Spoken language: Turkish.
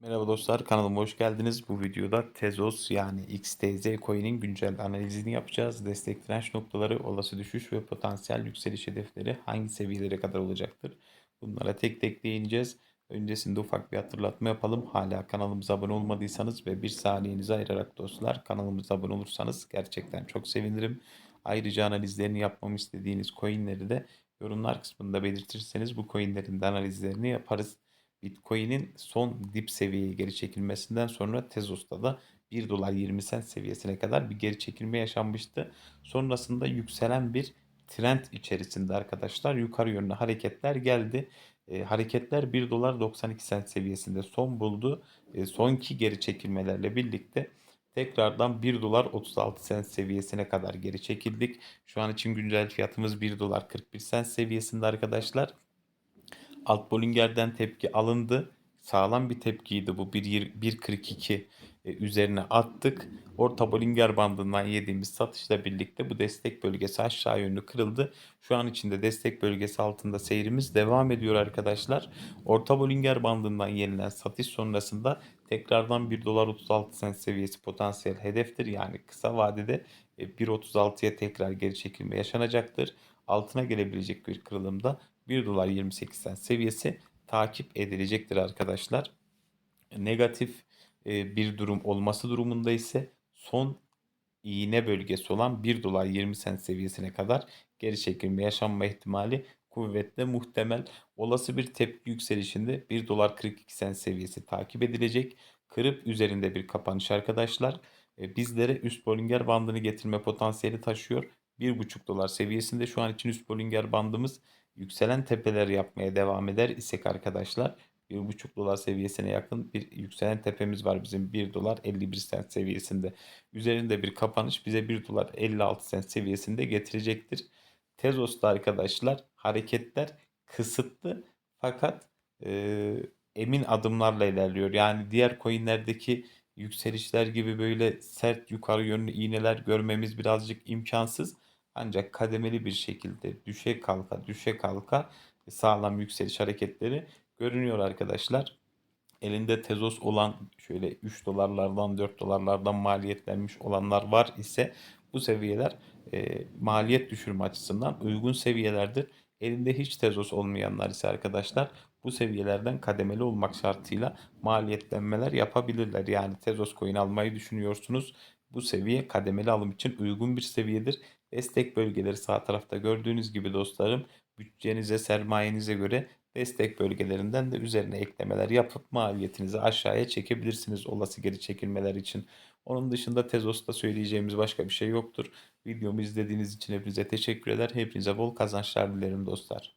Merhaba dostlar kanalıma hoş geldiniz. Bu videoda Tezos yani XTZ coin'in güncel analizini yapacağız. Destek direnç noktaları, olası düşüş ve potansiyel yükseliş hedefleri hangi seviyelere kadar olacaktır? Bunlara tek tek değineceğiz. Öncesinde ufak bir hatırlatma yapalım. Hala kanalımıza abone olmadıysanız ve bir saniyenizi ayırarak dostlar kanalımıza abone olursanız gerçekten çok sevinirim. Ayrıca analizlerini yapmamı istediğiniz coinleri de yorumlar kısmında belirtirseniz bu coinlerin de analizlerini yaparız. Bitcoin'in son dip seviyeye geri çekilmesinden sonra Tezos'ta da 1 dolar 20 sent seviyesine kadar bir geri çekilme yaşanmıştı. Sonrasında yükselen bir trend içerisinde arkadaşlar yukarı yönlü hareketler geldi. E, hareketler 1 dolar 92 sent seviyesinde son buldu. E, sonki geri çekilmelerle birlikte tekrardan 1 dolar 36 sent seviyesine kadar geri çekildik. Şu an için güncel fiyatımız 1 dolar 41 sent seviyesinde arkadaşlar. Alt Bollinger'den tepki alındı. Sağlam bir tepkiydi bu 1.42 e, üzerine attık. Orta Bollinger bandından yediğimiz satışla birlikte bu destek bölgesi aşağı yönlü kırıldı. Şu an içinde destek bölgesi altında seyrimiz devam ediyor arkadaşlar. Orta Bollinger bandından yenilen satış sonrasında tekrardan 1 dolar 36 sent seviyesi potansiyel hedeftir. Yani kısa vadede 1.36'ya e, tekrar geri çekilme yaşanacaktır. Altına gelebilecek bir kırılımda 1 dolar 28 sent seviyesi takip edilecektir arkadaşlar. Negatif e, bir durum olması durumunda ise son iğne bölgesi olan 1 dolar 20 sent seviyesine kadar geri çekilme yaşanma ihtimali kuvvetle muhtemel. Olası bir tepki yükselişinde 1 dolar 42 sent seviyesi takip edilecek. Kırıp üzerinde bir kapanış arkadaşlar. E, bizlere üst Bollinger bandını getirme potansiyeli taşıyor. 1,5 dolar seviyesinde şu an için üst Bollinger bandımız yükselen tepeler yapmaya devam eder isek arkadaşlar 1,5 dolar seviyesine yakın bir yükselen tepemiz var bizim 1 dolar 51 sent seviyesinde. Üzerinde bir kapanış bize 1 dolar 56 sent seviyesinde getirecektir. Tezos'ta arkadaşlar hareketler kısıtlı fakat e, emin adımlarla ilerliyor. Yani diğer coinlerdeki yükselişler gibi böyle sert yukarı yönlü iğneler görmemiz birazcık imkansız. Ancak kademeli bir şekilde düşe kalka düşe kalka sağlam yükseliş hareketleri görünüyor arkadaşlar. Elinde Tezos olan şöyle 3 dolarlardan 4 dolarlardan maliyetlenmiş olanlar var ise bu seviyeler e, maliyet düşürme açısından uygun seviyelerdir. Elinde hiç Tezos olmayanlar ise arkadaşlar bu seviyelerden kademeli olmak şartıyla maliyetlenmeler yapabilirler. Yani Tezos coin almayı düşünüyorsunuz. Bu seviye kademeli alım için uygun bir seviyedir. Destek bölgeleri sağ tarafta gördüğünüz gibi dostlarım bütçenize sermayenize göre destek bölgelerinden de üzerine eklemeler yapıp maliyetinizi aşağıya çekebilirsiniz olası geri çekilmeler için. Onun dışında Tezos'ta söyleyeceğimiz başka bir şey yoktur. Videomu izlediğiniz için hepinize teşekkür eder. Hepinize bol kazançlar dilerim dostlar.